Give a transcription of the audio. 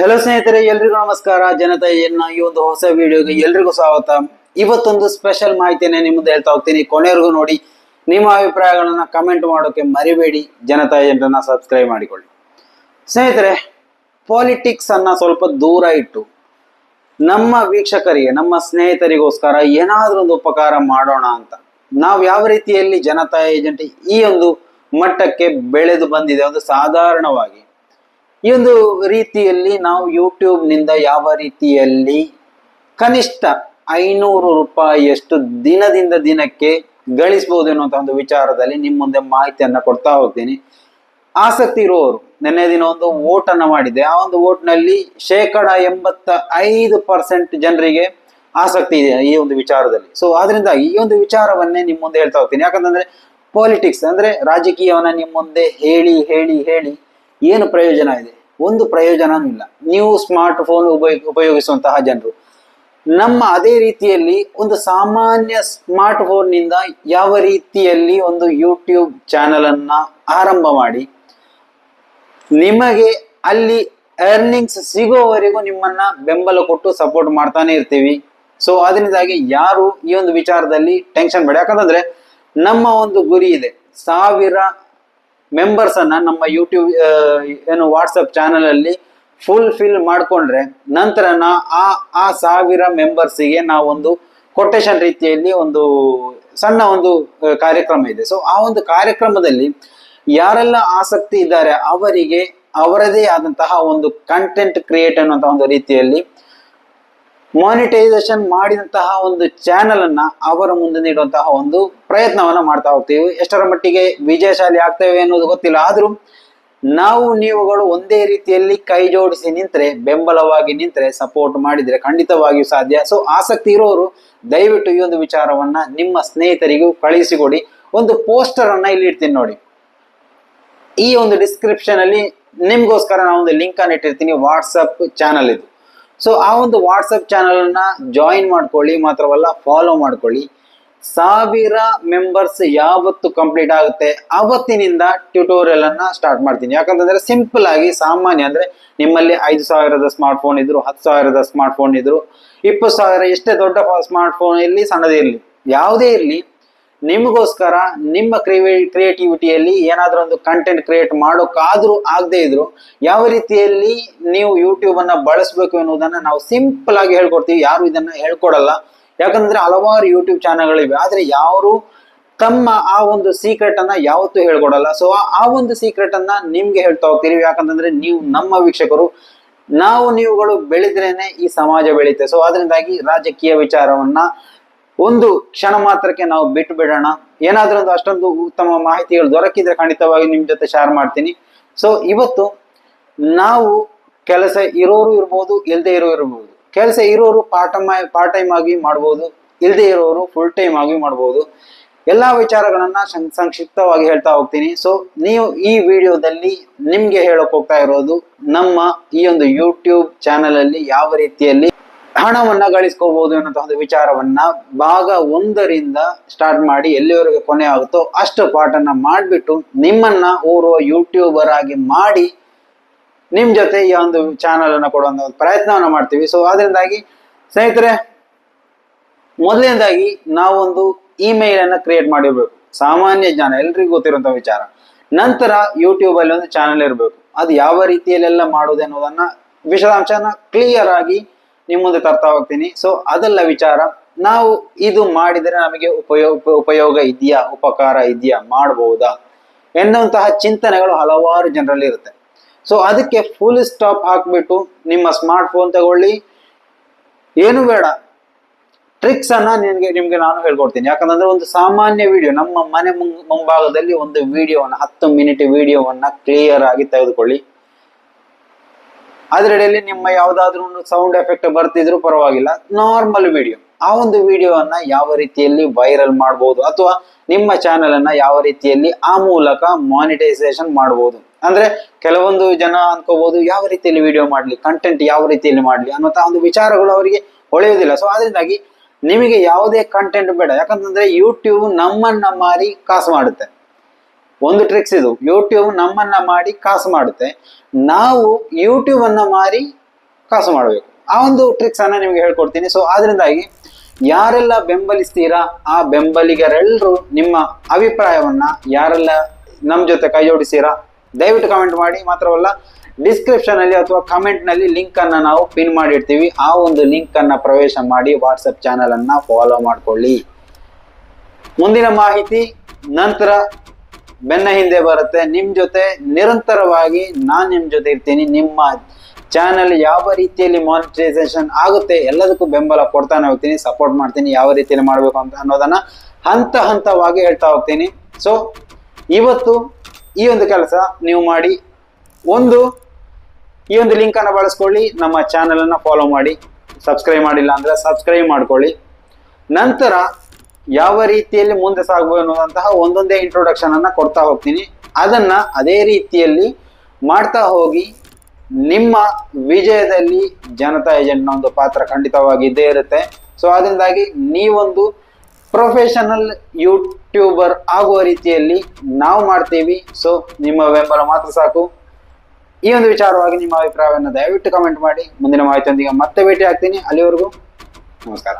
Hello ಸ್ನೇಹಿತರೆ, ಎಲ್ರಿಗೂ ನಮಸ್ಕಾರ. ಜನತೆಯನ್ನ ಈ ಒಂದು ಹೊಸ ವಿಡಿಯೋಗೆ ಎಲ್ರಿಗೂ ಸ್ವಾಗತ. ಇವತ್ತೊಂದು ಸ್ಪೆಷಲ್ ಮಾಹಿತಿಯನ್ನೇ ನಿಮ್ಮದು ಹೇಳ್ತಾ ಹೋಗ್ತೀನಿ. ಕೊನೆವರೆಗೂ ನೋಡಿ, ನಿಮ್ಮ ಅಭಿಪ್ರಾಯಗಳನ್ನ ಕಮೆಂಟ್ ಮಾಡೋಕೆ ಮರಿಬೇಡಿ. ಜನತಾ ಏಜೆಂಟನ್ನ ಸಬ್ಸ್ಕ್ರೈಬ್ ಮಾಡಿಕೊಳ್ಳಿ. ಸ್ನೇಹಿತರೆ ಪಾಲಿಟಿಕ್ಸ್ ಅನ್ನ ಸ್ವಲ್ಪ ದೂರ ಇಟ್ಟು, ನಮ್ಮ ವೀಕ್ಷಕರಿಗೆ, ನಮ್ಮ ಸ್ನೇಹಿತರಿಗೋಸ್ಕರ ಏನಾದ್ರೂ ಒಂದು ಉಪಕಾರ ಮಾಡೋಣ ಅಂತ. ನಾವು ಯಾವ ರೀತಿಯಲ್ಲಿ ಜನತಾ, ಏಜೆಂಟ್ ಈ ಒಂದು ಮಟ್ಟಕ್ಕೆ ಬೆಳೆದು ಬಂದಿದೆ, ಒಂದು ಸಾಧಾರಣವಾಗಿ ಈ ಒಂದು ರೀತಿಯಲ್ಲಿ ನಾವು ಯೂಟ್ಯೂಬ್ನಿಂದ ಯಾವ ರೀತಿಯಲ್ಲಿ ಕನಿಷ್ಠ ಐನೂರು ರೂಪಾಯಿಯಷ್ಟು ದಿನದಿಂದ ದಿನಕ್ಕೆ ಗಳಿಸಬಹುದು ಅನ್ನುವಂಥ ಒಂದು ವಿಚಾರದಲ್ಲಿ ನಿಮ್ಮ ಮುಂದೆ ಮಾಹಿತಿಯನ್ನು ಕೊಡ್ತಾ ಹೋಗ್ತೀನಿ. ಆಸಕ್ತಿ ಇರುವವರು ನಿನ್ನೆ ದಿನ ಒಂದು ವೋಟ್ ಅನ್ನ ಮಾಡಿದೆ. ಆ ಒಂದು ಓಟ್ನಲ್ಲಿ ನಲ್ಲಿ ಶೇಕಡ ಎಂಬತ್ತ ಐದು ಪರ್ಸೆಂಟ್ ಜನರಿಗೆ ಆಸಕ್ತಿ ಇದೆ ಈ ಒಂದು ವಿಚಾರದಲ್ಲಿ. ಸೊ ಅದರಿಂದ ಈ ಒಂದು ವಿಚಾರವನ್ನೇ ನಿಮ್ಮ ಮುಂದೆ ಹೇಳ್ತಾ ಹೋಗ್ತೀನಿ. ಯಾಕಂತಂದ್ರೆ ಪಾಲಿಟಿಕ್ಸ್ ಅಂದ್ರೆ ರಾಜಕೀಯವನ್ನ ನಿಮ್ಮ ಮುಂದೆ ಹೇಳಿ ಹೇಳಿ ಹೇಳಿ ಏನು ಪ್ರಯೋಜನ ಇದೆ? ಒಂದು ಪ್ರಯೋಜನವೂ ಇಲ್ಲ. ನೀವು ಸ್ಮಾರ್ಟ್ ಫೋನ್ ಉಪಯೋಗ ಉಪಯೋಗಿಸುವಂತಹ ಜನರು. ನಮ್ಮ ಅದೇ ರೀತಿಯಲ್ಲಿ ಒಂದು ಸಾಮಾನ್ಯ ಸ್ಮಾರ್ಟ್ ಫೋನ್ನಿಂದ ಯಾವ ರೀತಿಯಲ್ಲಿ ಒಂದು ಯೂಟ್ಯೂಬ್ ಚಾನೆಲ್ ಅನ್ನ ಆರಂಭ ಮಾಡಿ, ನಿಮಗೆ ಅಲ್ಲಿ ಅರ್ನಿಂಗ್ಸ್ ಸಿಗೋವರೆಗೂ ನಿಮ್ಮನ್ನ ಬೆಂಬಲ ಕೊಟ್ಟು ಸಪೋರ್ಟ್ ಮಾಡ್ತಾನೆ ಇರ್ತೀವಿ. ಸೊ ಅದರಿಂದಾಗಿ ಯಾರು ಈ ಒಂದು ವಿಚಾರದಲ್ಲಿ ಟೆನ್ಷನ್ ಬೇಡ. ಯಾಕಂತಂದ್ರೆ ನಮ್ಮ ಒಂದು ಗುರಿ ಇದೆ. ಸಾವಿರ ಮೆಂಬರ್ಸ್ ಅನ್ನ ನಮ್ಮ ಯೂಟ್ಯೂಬ್ ಏನು ವಾಟ್ಸಪ್ ಚಾನಲ್ ಅಲ್ಲಿ ಫುಲ್ ಫಿಲ್ ಮಾಡ್ಕೊಂಡ್ರೆ ನಂತರ ಆ ಆ ಸಾವಿರ ಮೆಂಬರ್ಸಿಗೆ ನಾವೊಂದು ಕೊಟೇಶನ್ ರೀತಿಯಲ್ಲಿ ಒಂದು ಸಣ್ಣ ಒಂದು ಕಾರ್ಯಕ್ರಮ ಇದೆ. ಸೊ ಆ ಒಂದು ಕಾರ್ಯಕ್ರಮದಲ್ಲಿ ಯಾರೆಲ್ಲ ಆಸಕ್ತಿ ಇದ್ದಾರೆ ಅವರಿಗೆ ಅವರದೇ ಆದಂತಹ ಒಂದು ಕಂಟೆಂಟ್ ಕ್ರಿಯೇಟ್ ಅನ್ನುವಂತಹ ಒಂದು ರೀತಿಯಲ್ಲಿ ಮಾನಿಟೈಸೇಷನ್ ಮಾಡಿದಂತಹ ಒಂದು ಚಾನೆಲ್ ಅನ್ನ ಅವರ ಮುಂದೆ ನೀಡುವಂತಹ ಒಂದು ಪ್ರಯತ್ನವನ್ನ ಮಾಡ್ತಾ ಹೋಗ್ತೀವಿ. ಎಷ್ಟರ ಮಟ್ಟಿಗೆ ವಿಜಯಶಾಲಿ ಆಗ್ತೇವೆ ಅನ್ನೋದು ಗೊತ್ತಿಲ್ಲ. ಆದ್ರೂ ನಾವು ನೀವುಗಳು ಒಂದೇ ರೀತಿಯಲ್ಲಿ ಕೈ ಜೋಡಿಸಿ ನಿಂತ್ರೆ, ಬೆಂಬಲವಾಗಿ ನಿಂತರೆ ಸಪೋರ್ಟ್ ಮಾಡಿದ್ರೆ ಖಂಡಿತವಾಗಿಯೂ ಸಾಧ್ಯ. ಸೊ ಆಸಕ್ತಿ ಇರೋರು ದಯವಿಟ್ಟು ಈ ಒಂದು ವಿಚಾರವನ್ನ ನಿಮ್ಮ ಸ್ನೇಹಿತರಿಗೂ ಕಳಿಸಿಕೊಡಿ. ಒಂದು ಪೋಸ್ಟರ್ ಅನ್ನ ಇಲ್ಲಿ ಇಡ್ತೀನಿ ನೋಡಿ. ಈ ಒಂದು ಡಿಸ್ಕ್ರಿಪ್ಷನ್ ಅಲ್ಲಿ ನಿಮ್ಗೋಸ್ಕರ ಒಂದು ಲಿಂಕ್ ಅನ್ನು ಇಟ್ಟಿರ್ತೀನಿ. ವಾಟ್ಸಪ್ ಚಾನಲ್ ಇದು. ಸೊ ಆ ಒಂದು ವಾಟ್ಸಪ್ ಚಾನಲನ್ನು ಜಾಯಿನ್ ಮಾಡ್ಕೊಳ್ಳಿ, ಮಾತ್ರವಲ್ಲ ಫಾಲೋ ಮಾಡ್ಕೊಳ್ಳಿ. ಸಾವಿರ ಮೆಂಬರ್ಸ್ ಯಾವತ್ತು ಕಂಪ್ಲೀಟ್ ಆಗುತ್ತೆ, ಅವತ್ತಿನಿಂದ ಟ್ಯೂಟೋರಿಯಲ್ ಅನ್ನ ಸ್ಟಾರ್ಟ್ ಮಾಡ್ತೀನಿ. ಯಾಕಂತಂದ್ರೆ ಸಿಂಪಲ್ ಆಗಿ, ಸಾಮಾನ್ಯ ಅಂದ್ರೆ ನಿಮ್ಮಲ್ಲಿ ಐದು ಸಾವಿರದ ಸ್ಮಾರ್ಟ್ ಫೋನ್ ಇದ್ರು, ಹತ್ತು ಸಾವಿರದ ಸ್ಮಾರ್ಟ್ ಫೋನ್ ಇದ್ರು, ಇಪ್ಪತ್ತು ಸಾವಿರ ಎಷ್ಟೇ ದೊಡ್ಡ ಸ್ಮಾರ್ಟ್ ಫೋನ್ ಇರಲಿ, ಸಣ್ಣದೇ ಇರಲಿ, ಯಾವುದೇ ಇರಲಿ ನಿಮಗೋಸ್ಕರ ನಿಮ್ಮ ಕ್ರಿಯೇ, ಕ್ರಿಯೇಟಿವಿಟಿಯಲ್ಲಿ ಏನಾದರೂ ಒಂದು ಕಂಟೆಂಟ್ ಕ್ರಿಯೇಟ್ ಮಾಡೋಕ್ಕಾದರೂ ಆಗದೇ ಇದ್ರು ಯಾವ ರೀತಿಯಲ್ಲಿ ನೀವು ಯೂಟ್ಯೂಬನ್ನು ಬಳಸಬೇಕು ಎನ್ನುವುದನ್ನು ನಾವು ಸಿಂಪಲ್ ಆಗಿ ಹೇಳ್ಕೊಡ್ತೀವಿ. ಯಾರು ಇದನ್ನು ಹೇಳ್ಕೊಡಲ್ಲ. ಯಾಕಂದ್ರೆ ಹಲವಾರು ಯೂಟ್ಯೂಬ್ ಚಾನಲ್ಗಳಿವೆ ಆದರೆ ಯಾರು ತಮ್ಮ ಆ ಒಂದು ಸೀಕ್ರೆಟ್ ಅನ್ನ ಯಾವತ್ತೂ ಹೇಳ್ಕೊಡಲ್ಲ. ಸೊ ಆ ಒಂದು ಸೀಕ್ರೆಟ್ ಅನ್ನ ನಿಮ್ಗೆ ಹೇಳ್ತಾ ಹೋಗ್ತೀವಿ ಯಾಕಂತಂದ್ರೆ ನೀವು ನಮ್ಮ ವೀಕ್ಷಕರು. ನಾವು ನೀವುಗಳು ಬೆಳೆದ್ರೇನೆ ಈ ಸಮಾಜ ಬೆಳೀತೆ ಸೊ ಅದರಿಂದಾಗಿ ರಾಜಕೀಯ ವಿಚಾರವನ್ನ ಒಂದು ಕ್ಷಣ ಮಾತ್ರಕ್ಕೆ ನಾವು ಬಿಟ್ಟು ಬಿಡೋಣ. ಏನಾದ್ರೂ ಒಂದು ಅಷ್ಟೊಂದು ಉತ್ತಮ ಮಾಹಿತಿಗಳು ದೊರಕಿದ್ರೆ ಖಂಡಿತವಾಗಿ ನಿಮ್ಮ ಜೊತೆ ಶೇರ್ ಮಾಡ್ತೀನಿ. ಸೊ ಇವತ್ತು ನಾವು ಕೆಲಸ ಇರೋರು ಇರ್ಬೋದು ಇಲ್ಲದೆ ಇರೋ ಇರ್ಬೋದು. ಕೆಲಸ ಇರೋರು ಪಾರ್ಟ್ ಪಾರ್ಟ್ ಟೈಮ್ ಆಗಿ ಮಾಡ್ಬೋದು ಇಲ್ಲದೆ ಇರೋರು ಫುಲ್ ಟೈಮ್ ಆಗಿ ಮಾಡ್ಬೋದು. ಎಲ್ಲಾ ವಿಚಾರಗಳನ್ನ ಸಂಕ್ಷಿಪ್ತವಾಗಿ ಹೇಳ್ತಾ ಹೋಗ್ತೀನಿ. ಸೊ ನೀವು ಈ ವಿಡಿಯೋದಲ್ಲಿ ನಿಮ್ಗೆ ಹೇಳಕ್ ಹೋಗ್ತಾ ಇರೋದು ನಮ್ಮ ಈ ಒಂದು ಯೂಟ್ಯೂಬ್ ಚಾನಲ್ ಅಲ್ಲಿ ಯಾವ ರೀತಿಯಲ್ಲಿ ಹಣವನ್ನ ಗಳಿಸ್ಕೋಬಹುದು ಒಂದು ವಿಚಾರವನ್ನ ಭಾಗ ಒಂದರಿಂದ ಸ್ಟಾರ್ಟ್ ಮಾಡಿ ಎಲ್ಲಿವರೆಗೆ ಕೊನೆ ಆಗುತ್ತೋ ಅಷ್ಟು ಪಾಠನ ಮಾಡಿಬಿಟ್ಟು ನಿಮ್ಮನ್ನ ಓರ್ವ ಯೂಟ್ಯೂಬರ್ ಆಗಿ ಮಾಡಿ ನಿಮ್ ಜೊತೆ ಈ ಒಂದು ಚಾನಲ್ ಅನ್ನ ಕೊಡುವಂತ ಪ್ರಯತ್ನವನ್ನ ಮಾಡ್ತೀವಿ. ಸೊ ಅದರಿಂದಾಗಿ ಸ್ನೇಹಿತರೆ, ಮೊದಲನೇದಾಗಿ ನಾವೊಂದು ಇಮೇಲ್ ಅನ್ನ ಕ್ರಿಯೇಟ್ ಮಾಡಿರ್ಬೇಕು. ಸಾಮಾನ್ಯ ಜನ ಎಲ್ರಿಗೂ ಗೊತ್ತಿರುವಂತ ವಿಚಾರ. ನಂತರ ಯೂಟ್ಯೂಬ್ ಅಲ್ಲಿ ಒಂದು ಚಾನಲ್ ಇರಬೇಕು. ಅದು ಯಾವ ರೀತಿಯಲ್ಲೆಲ್ಲ ಮಾಡುವುದು ಅನ್ನೋದನ್ನ ವಿಷದಾಂಶನ ಕ್ಲಿಯರ್ ಆಗಿ ನಿಮ್ಮ ಮುಂದೆ ತರ್ತಾ ಹೋಗ್ತೀನಿ. ಸೊ ಅದೆಲ್ಲ ವಿಚಾರ. ನಾವು ಇದು ಮಾಡಿದರೆ ನಮಗೆ ಉಪಯೋಗ ಉಪಯೋಗ ಇದೆಯಾ? ಉಪಕಾರ ಇದೆಯಾ? ಮಾಡಬಹುದಾ ಎನ್ನುವಂತಹ ಚಿಂತನೆಗಳು ಹಲವಾರು ಜನರಲ್ಲಿ ಇರುತ್ತೆ. ಸೊ ಅದಕ್ಕೆ ಫುಲ್ ಸ್ಟಾಪ್ ಹಾಕ್ಬಿಟ್ಟು ನಿಮ್ಮ ಸ್ಮಾರ್ಟ್ ಫೋನ್ ತಗೊಳ್ಳಿ. ಏನು ಬೇಡ. ಟ್ರಿಕ್ಸ್ ಅನ್ನ ನಿಮಗೆ ನಿಮಗೆ ನಾನು ಹೇಳ್ಕೊಡ್ತೀನಿ. ಯಾಕಂದ್ರೆ ಒಂದು ಸಾಮಾನ್ಯ ವಿಡಿಯೋ ನಮ್ಮ ಮನೆ ಮುಂಭಾಗದಲ್ಲಿ ಒಂದು ವಿಡಿಯೋವನ್ನು ಹತ್ತು ಮಿನಿಟ್ ವಿಡಿಯೋವನ್ನ ಕ್ಲಿಯರ್ ಆಗಿ ತೆಗೆದುಕೊಳ್ಳಿ. ಅದರಡಿಯಲ್ಲಿ ನಿಮ್ಮ ಯಾವ್ದಾದ್ರು ಸೌಂಡ್ ಎಫೆಕ್ಟ್ ಬರ್ತಿದ್ರು ಪರವಾಗಿಲ್ಲ. ನಾರ್ಮಲ್ ವಿಡಿಯೋ ಆ ಒಂದು ವಿಡಿಯೋವನ್ನ ಯಾವ ರೀತಿಯಲ್ಲಿ ವೈರಲ್ ಮಾಡಬಹುದು ಅಥವಾ ನಿಮ್ಮ ಚಾನೆಲ್ ಅನ್ನ ಯಾವ ರೀತಿಯಲ್ಲಿ ಆ ಮೂಲಕ ಮಾನಿಟೈಸೇಷನ್ ಮಾಡಬಹುದು ಅಂದ್ರೆ ಕೆಲವೊಂದು ಜನ ಅನ್ಕೋಬಹುದು ಯಾವ ರೀತಿಯಲ್ಲಿ ವಿಡಿಯೋ ಮಾಡ್ಲಿ ಕಂಟೆಂಟ್ ಯಾವ ರೀತಿಯಲ್ಲಿ ಮಾಡ್ಲಿ ಅನ್ನೋಂತಹ ಒಂದು ವಿಚಾರಗಳು ಅವರಿಗೆ ಹೊಳೆಯುವುದಿಲ್ಲ. ಸೊ ಅದರಿಂದಾಗಿ ನಿಮಗೆ ಯಾವುದೇ ಕಂಟೆಂಟ್ ಬೇಡ. ಯಾಕಂತಂದ್ರೆ ಯೂಟ್ಯೂಬ್ ನಮ್ಮನ್ನ ಮಾರಿ ಕಾಸು ಮಾಡುತ್ತೆ. ಒಂದು ಟ್ರಿಕ್ಸ್ ಇದು. ಯೂಟ್ಯೂಬ್ ನಮ್ಮನ್ನ ಮಾಡಿ ಕಾಸು ಮಾಡುತ್ತೆ. ನಾವು ಯೂಟ್ಯೂಬ್ ಅನ್ನ ಮಾರಿ ಕಾಸು ಮಾಡಬೇಕು. ಆ ಒಂದು ಟ್ರಿಕ್ಸ್ ಅನ್ನ ನಿಮ್ಗೆ ಹೇಳ್ಕೊಡ್ತೀನಿ. ಸೊ ಆದ್ರಿಂದಾಗಿ ಯಾರೆಲ್ಲ ಬೆಂಬಲಿಸ್ತೀರಾ, ಆ ಬೆಂಬಲಿಗರೆಲ್ಲರೂ ನಿಮ್ಮ ಅಭಿಪ್ರಾಯವನ್ನ ಯಾರೆಲ್ಲ ನಮ್ಮ ಜೊತೆ ಕೈ ಜೋಡಿಸ್ತೀರಾ, ದಯವಿಟ್ಟು ಕಮೆಂಟ್ ಮಾಡಿ. ಮಾತ್ರವಲ್ಲ ಡಿಸ್ಕ್ರಿಪ್ಷನ್ ಅಲ್ಲಿ ಅಥವಾ ಕಮೆಂಟ್ನಲ್ಲಿ ಲಿಂಕ್ ಅನ್ನ ನಾವು ಪಿನ್ ಮಾಡಿರ್ತೀವಿ. ಆ ಒಂದು ಲಿಂಕ್ ಅನ್ನ ಪ್ರವೇಶ ಮಾಡಿ ವಾಟ್ಸಪ್ ಚಾನೆಲ್ ಅನ್ನ ಫಾಲೋ ಮಾಡ್ಕೊಳ್ಳಿ. ಮುಂದಿನ ಮಾಹಿತಿ, ನಂತರ ಬೆನ್ನ ಹಿಂದೆ ಬರುತ್ತೆ. ನಿಮ್ ಜೊತೆ ನಿರಂತರವಾಗಿ ನಾನು ನಿಮ್ ಜೊತೆ ಇರ್ತೀನಿ. ನಿಮ್ಮ ಚಾನಲ್ ಯಾವ ರೀತಿಯಲ್ಲಿ ಮಾನಿಟೈಸೇಷನ್ ಆಗುತ್ತೆ ಎಲ್ಲದಕ್ಕೂ ಬೆಂಬಲ ಕೊಡ್ತಾನೆ ಹೋಗ್ತೀನಿ ಸಪೋರ್ಟ್ ಮಾಡ್ತೀನಿ, ಯಾವ ರೀತಿಯಲ್ಲಿ ಮಾಡಬೇಕು ಅಂತ ಅನ್ನೋದನ್ನ ಹಂತ ಹಂತವಾಗಿ ಹೇಳ್ತಾ ಹೋಗ್ತೀನಿ. ಸೊ ಇವತ್ತು ಈ ಒಂದು ಕೆಲಸ ನೀವು ಮಾಡಿ. ಒಂದು, ಈ ಒಂದು ಲಿಂಕ್ ಅನ್ನ ಬಳಸ್ಕೊಳ್ಳಿ, ನಮ್ಮ ಚಾನೆಲ್ ಅನ್ನ ಫಾಲೋ ಮಾಡಿ. ಸಬ್ಸ್ಕ್ರೈಬ್ ಮಾಡಿಲ್ಲ ಅಂದ್ರೆ ಸಬ್ಸ್ಕ್ರೈಬ್ ಮಾಡ್ಕೊಳ್ಳಿ. ನಂತರ ಯಾವ ರೀತಿಯಲ್ಲಿ ಮುಂದೆ ಸಾಗಬಹುದು ಅನ್ನೋದಂತಹ ಒಂದೊಂದೇ ಇಂಟ್ರೊಡಕ್ಷನ್ ಅನ್ನ ಕೊಡ್ತಾ ಹೋಗ್ತೀನಿ. ಅದನ್ನ ಅದೇ ರೀತಿಯಲ್ಲಿ ಮಾಡ್ತಾ ಹೋಗಿ ನಿಮ್ಮ ವಿಜಯದಲ್ಲಿ ಜನತಾ ಏಜೆಂಟ್ನ ಒಂದು ಪಾತ್ರ ಖಂಡಿತವಾಗಿ ಇದ್ದೇ ಇರುತ್ತೆ. ಸೊ ಅದರಿಂದಾಗಿ ನೀವೊಂದು ಪ್ರೊಫೆಷನಲ್ ಯೂಟ್ಯೂಬರ್ ಆಗುವ ರೀತಿಯಲ್ಲಿ ನಾವು ಮಾಡ್ತೀವಿ. ಸೊ ನಿಮ್ಮ ಬೆಂಬಲ ಮಾತ್ರ ಸಾಕು. ಈ ಒಂದು ವಿಚಾರವಾಗಿ ನಿಮ್ಮ ಅಭಿಪ್ರಾಯವನ್ನು ದಯವಿಟ್ಟು ಕಮೆಂಟ್ ಮಾಡಿ. ಮುಂದಿನ ಮಾಹಿತಿಯೊಂದಿಗೆ ಮತ್ತೆ ಭೇಟಿ ಆಗ್ತೀನಿ. ಅಲ್ಲಿವರೆಗೂ ನಮಸ್ಕಾರ.